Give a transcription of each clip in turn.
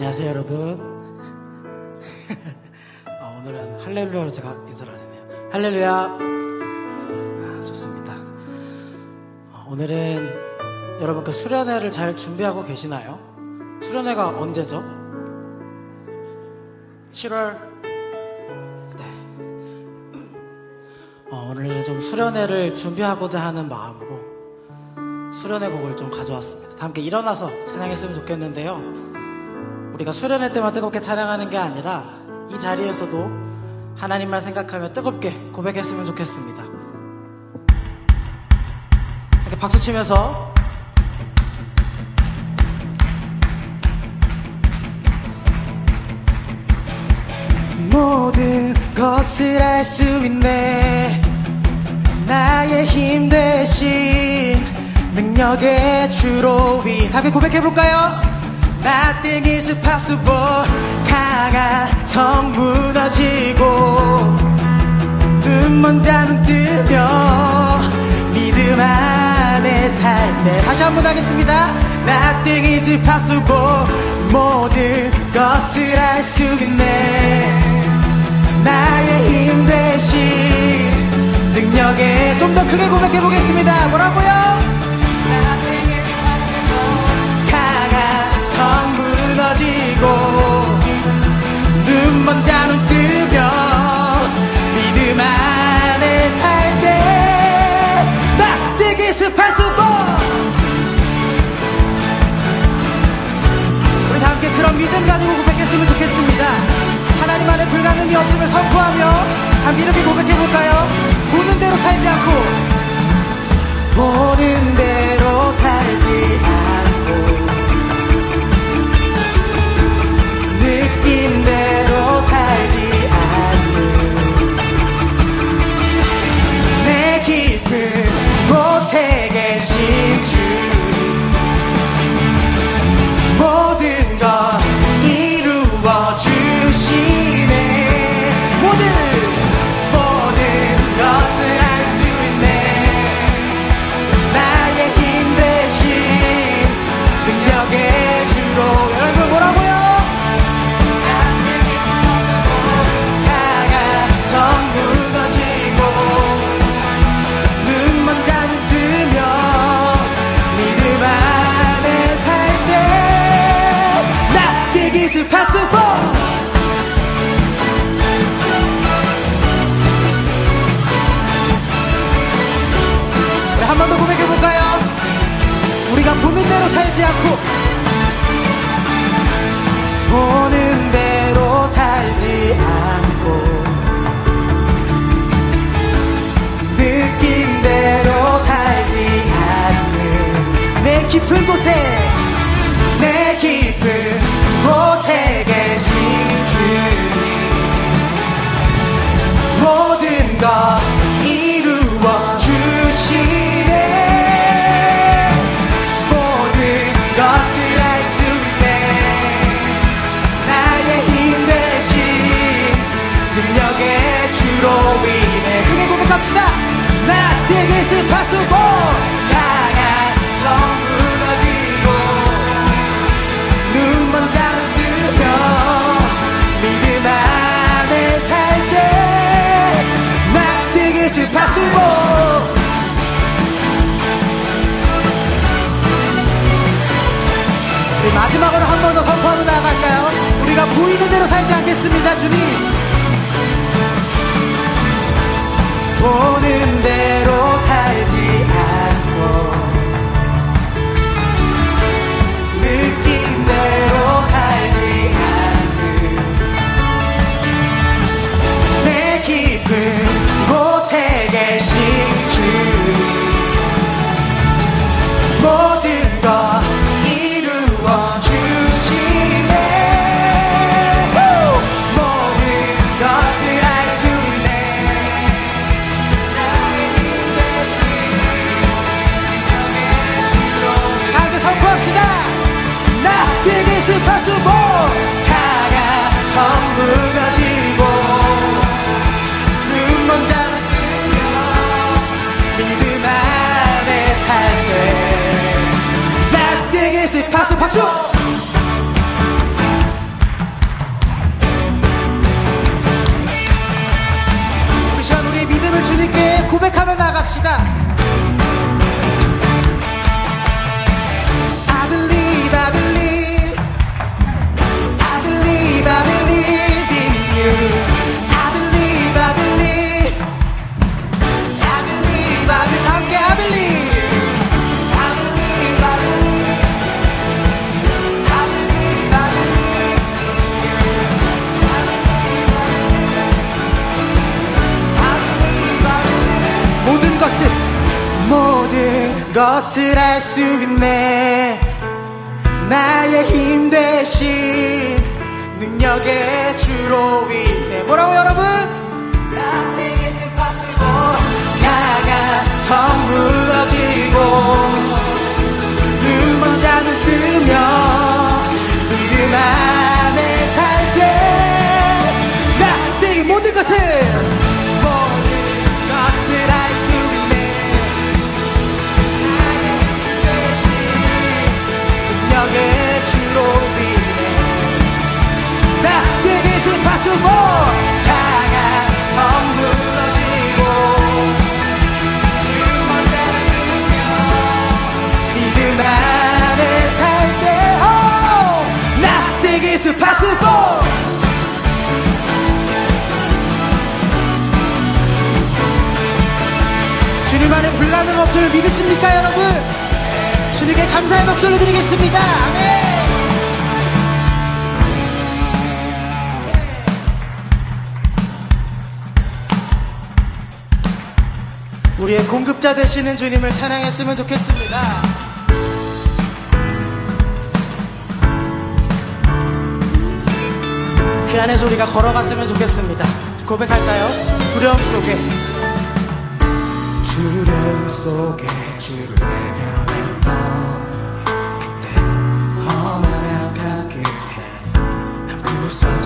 안녕하세요 여러분. 어, 오늘은 할렐루야로 제가 인사를 하네요. 할렐루야. 아, 좋습니다. 어, 오늘은 여러분 그 수련회를 잘 준비하고 계시나요? 수련회가 언제죠? 7월? 네. 어, 오늘은 좀 수련회를 준비하고자 하는 마음으로 수련회 곡을 좀 가져왔습니다. 다 함께 일어나서 찬양했으면 좋겠는데요 우리가 수련회 때만 뜨겁게 찬양하는 게 아니라 이 자리에서도 하나님만 생각하며 뜨겁게 고백했으면 좋겠습니다. 이렇게 박수 치면서 모든 것을 알 수 있네 나의 힘 대신 능력의 주로 위 답이 고백해볼까요? Nothing is possible. 강한 성 무너지고 눈먼 자는 뜨며 믿음 안에 살때 다시 한 번 하겠습니다. Nothing is possible. 모든 것을 알 수 있네. 나의 힘 대신 능력에 좀 더 크게 고백해 보겠습니다. 뭐라고요? 무너지고 눈먼 자는 뜨며 믿음 안에 살때 Nothing is possible 우리 다 함께 그런 믿음 가지고 고백했으면 좋겠습니다. 하나님 안에 불가능이 없음을 선포하며 함께 이렇게 고백해볼까요? 보는 대로 살지 않고 보는 대로 살지 않고 보는 대로 살지 않고 느낀 대로 살지 않는 내 깊은 곳에 내 깊은 우리 마지막으로 한 번 더 선포하고 나갈까요? 우리가 보이는 대로 살지 않겠습니다, 주님. 보는 대 멈춰. 우리 샤누리 믿음을 주님께 고백하며 나갑시다. 눈먼 자는 뜨며 믿음 안에 살때 oh, nothing is possible 주님 안에 불나는 없음을 믿으십니까 여러분? 주님께 감사의 목소리 드리겠습니다 아멘 우리의 공급자 되시는 주님을 찬양했으면 좋겠습니다. 그 안에서 우리가 걸어갔으면 좋겠습니다. 고백할까요? 두려움 속에. 두려움 속에 주를 외면했던 그때 험한 끝에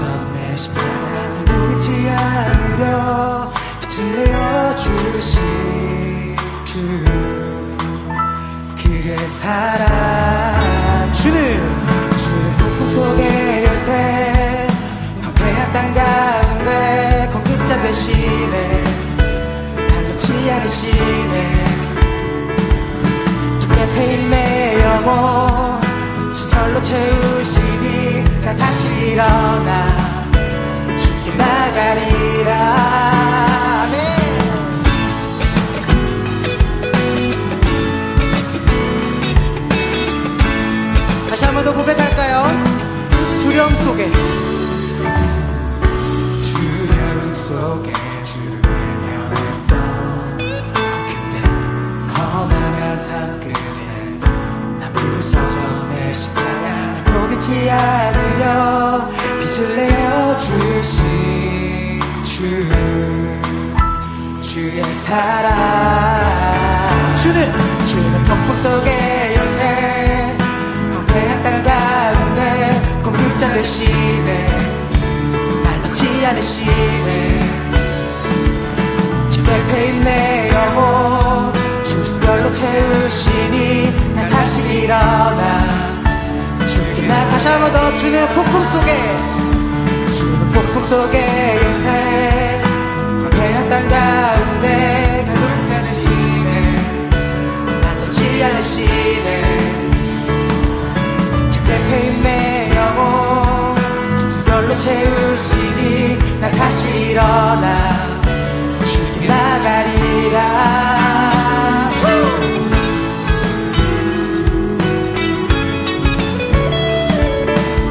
난내 심장을 보이지 않으려 빛을 내어 주신 주 그의 사랑 주는 주는 폭풍 속의 열쇠 황폐한 땅 가운데 공급자 되시네. 달놓지 않으시네. 깊게 패인 내 영혼 주설로 채우시니 나 다시 일어나. 죽게 나가리라 더 고백할까요? 두려움 속에. 두려움 속에 주를 외면했던 그때 험한 삶 끝에 난 부서져 내 십자가 보이지 않으려 빛을 내어 주신 주 주의 사랑. 주는. 주는 폭풍 속의 되시네 날 놓지 않으시네 깊게 패인 내 영혼 주수별로 채우시니 난 다시 일어나. 주께 나 다시 한번 더 주는 폭풍 속에. 주는 폭풍 속에 요새. 황폐한 땅 가운데 가득 찾으시네 난 놓지 않으시네 채우시니 나 다시 일어나. 주께 나가리라.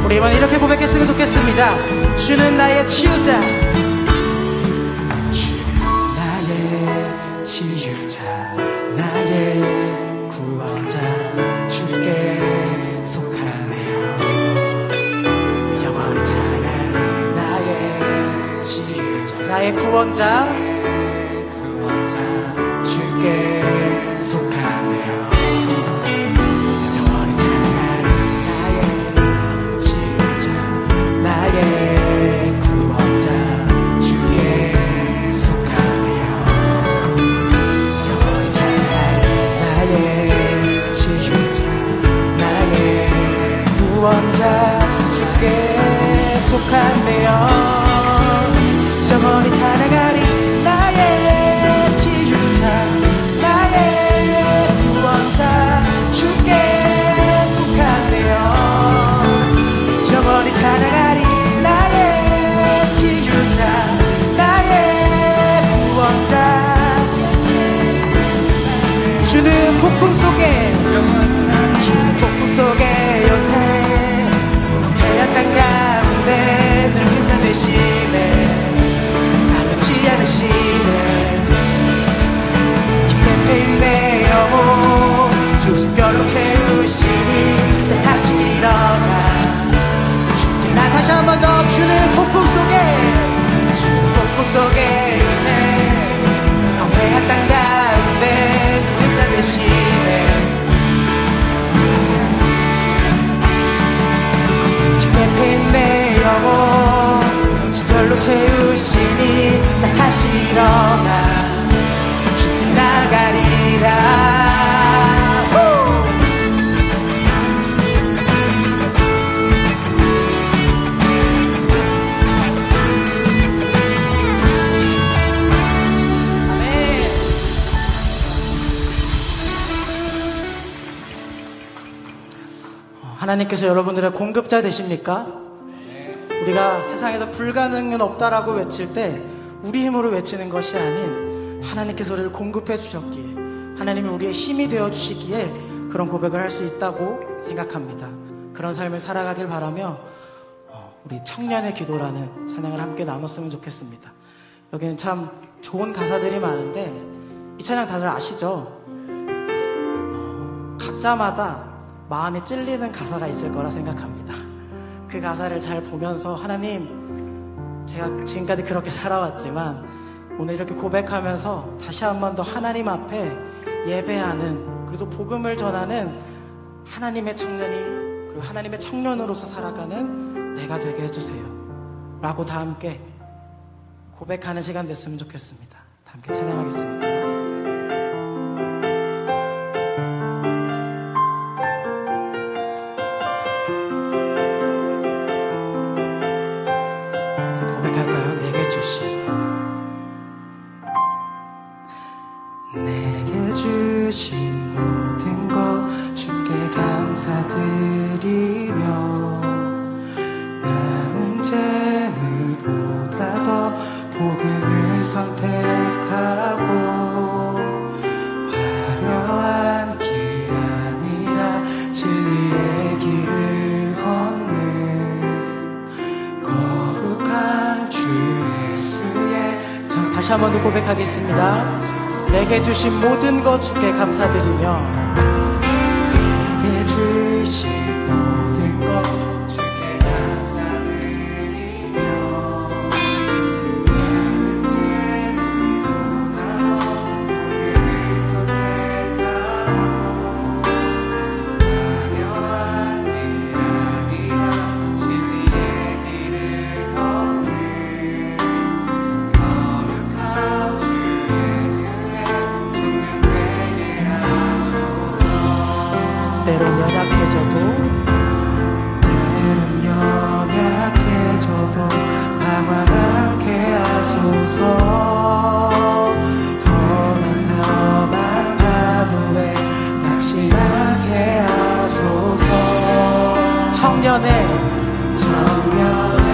우리 이번 이렇게 고백했으면 좋겠습니다. 주는 나의 치유자 원자. 구원자. 주께 속하네요 채우시니 나 다시 일어나 나가리라. 어, 하나님께서 여러분들의 공급자 되십니까? 우리가 세상에서 불가능은 없다라고 외칠 때 우리 힘으로 외치는 것이 아닌 하나님께서 우리를 공급해 주셨기에 하나님이 우리의 힘이 되어 주시기에 그런 고백을 할 수 있다고 생각합니다. 그런 삶을 살아가길 바라며 어, 우리 청년의 기도라는 찬양을 함께 나눴으면 좋겠습니다. 여기는 참 좋은 가사들이 많은데 이 찬양 다들 아시죠? 어, 각자마다 마음에 찔리는 가사가 있을 거라 생각합니다. 그 가사를 잘 보면서 하나님 제가 지금까지 그렇게 살아왔지만 오늘 이렇게 고백하면서 다시 한 번 더 하나님 앞에 예배하는 그리고 복음을 전하는 하나님의 청년이 그리고 하나님의 청년으로서 살아가는 내가 되게 해주세요. 라고 다 함께 고백하는 시간 됐으면 좋겠습니다. 다 함께 찬양하겠습니다. 내게 주신 모든 것 주께 감사드리며 많은 재물보다 더 복음을 선택하고 화려한 길 아니라 진리의 길을 걷는 거룩한 주 예수의 정 다시 한번더 고백하겠습니다. 내게 주신 모든 것 주께 감사드리며 청년의 청년의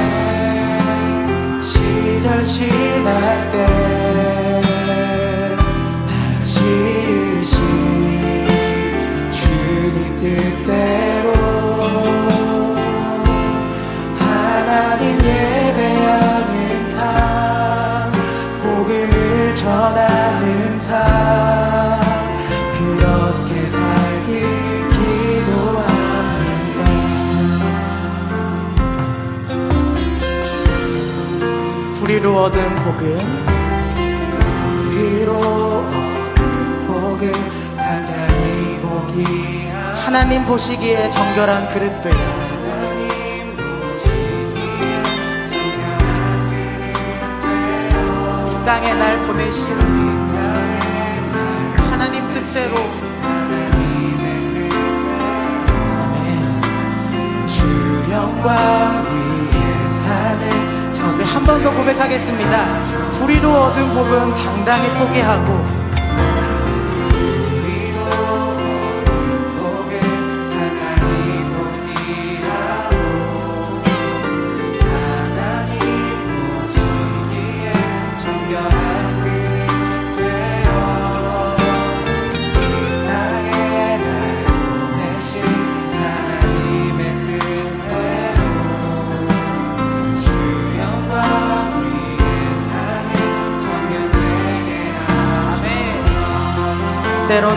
시절 지날 때 얻은 복음 우리로 얻은 복음 단단히 포기 하나님 보시기에 정결한 그릇 되어 하나님 보시기에 정결한 그릇 되어 이 땅에 날 보내신 하나님 뜻대로. 아멘. 주 영광 한 번 더 고백하겠습니다. 우리로 얻은 복음 당당히 포기하고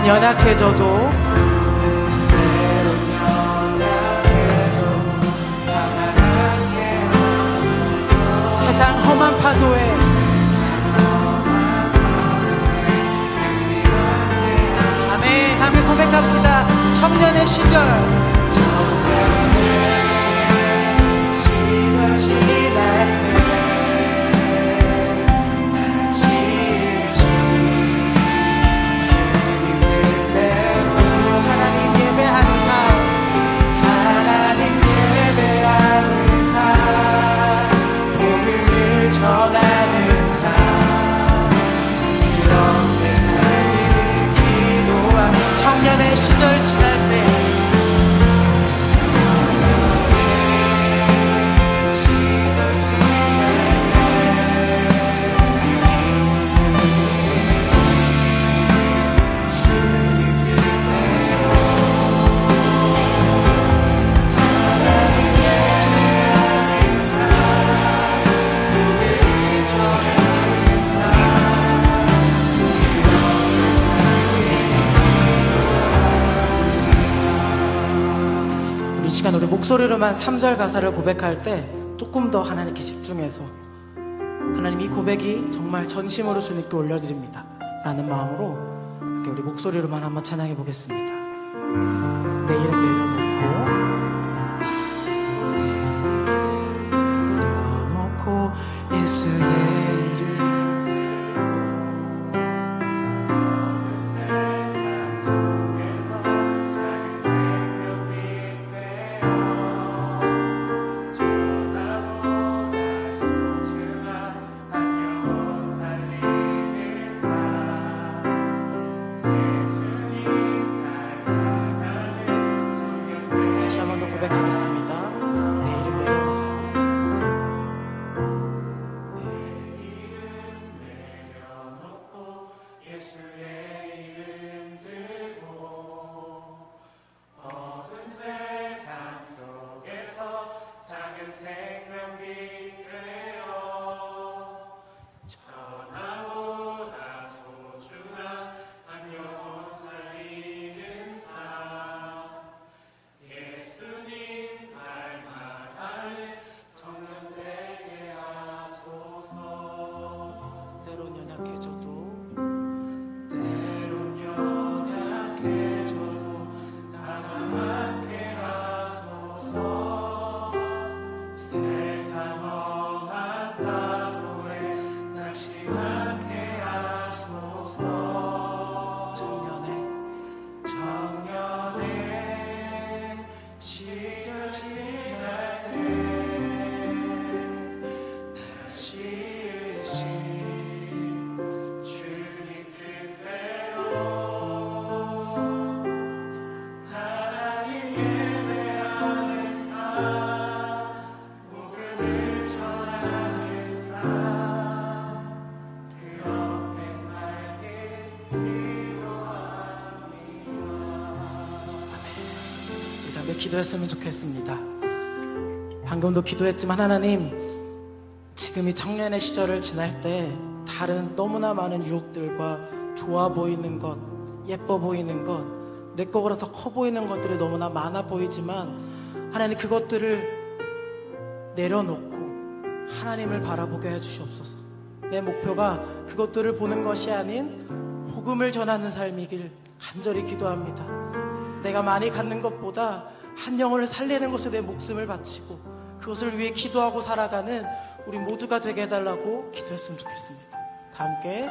때론 연약해져도 세상 험한 파도에 아멘 다음에 고백합시다. 청년의 시절. 목소리로만 3절 가사를 고백할 때 조금 더 하나님께 집중해서 하나님 이 고백이 정말 전심으로 주님께 올려드립니다. 라는 마음으로 우리 목소리로만 한번 찬양해 보겠습니다. 내 이름 내려놓고 내려놓고 예수의 기도했으면 좋겠습니다. 방금도 기도했지만 하나님 지금 이 청년의 시절을 지날 때 다른 너무나 많은 유혹들과 좋아 보이는 것, 예뻐 보이는 것, 내 거보다 더 커 보이는 것들이 너무나 많아 보이지만 하나님 그것들을 내려놓고 하나님을 바라보게 해주시옵소서. 내 목표가 그것들을 보는 것이 아닌 복음을 전하는 삶이길 간절히 기도합니다. 내가 많이 갖는 것보다 한 영혼을 살리는 것에 내 목숨을 바치고 그것을 위해 기도하고 살아가는 우리 모두가 되게 해달라고 기도했으면 좋겠습니다. 다 함께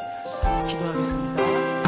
기도하겠습니다.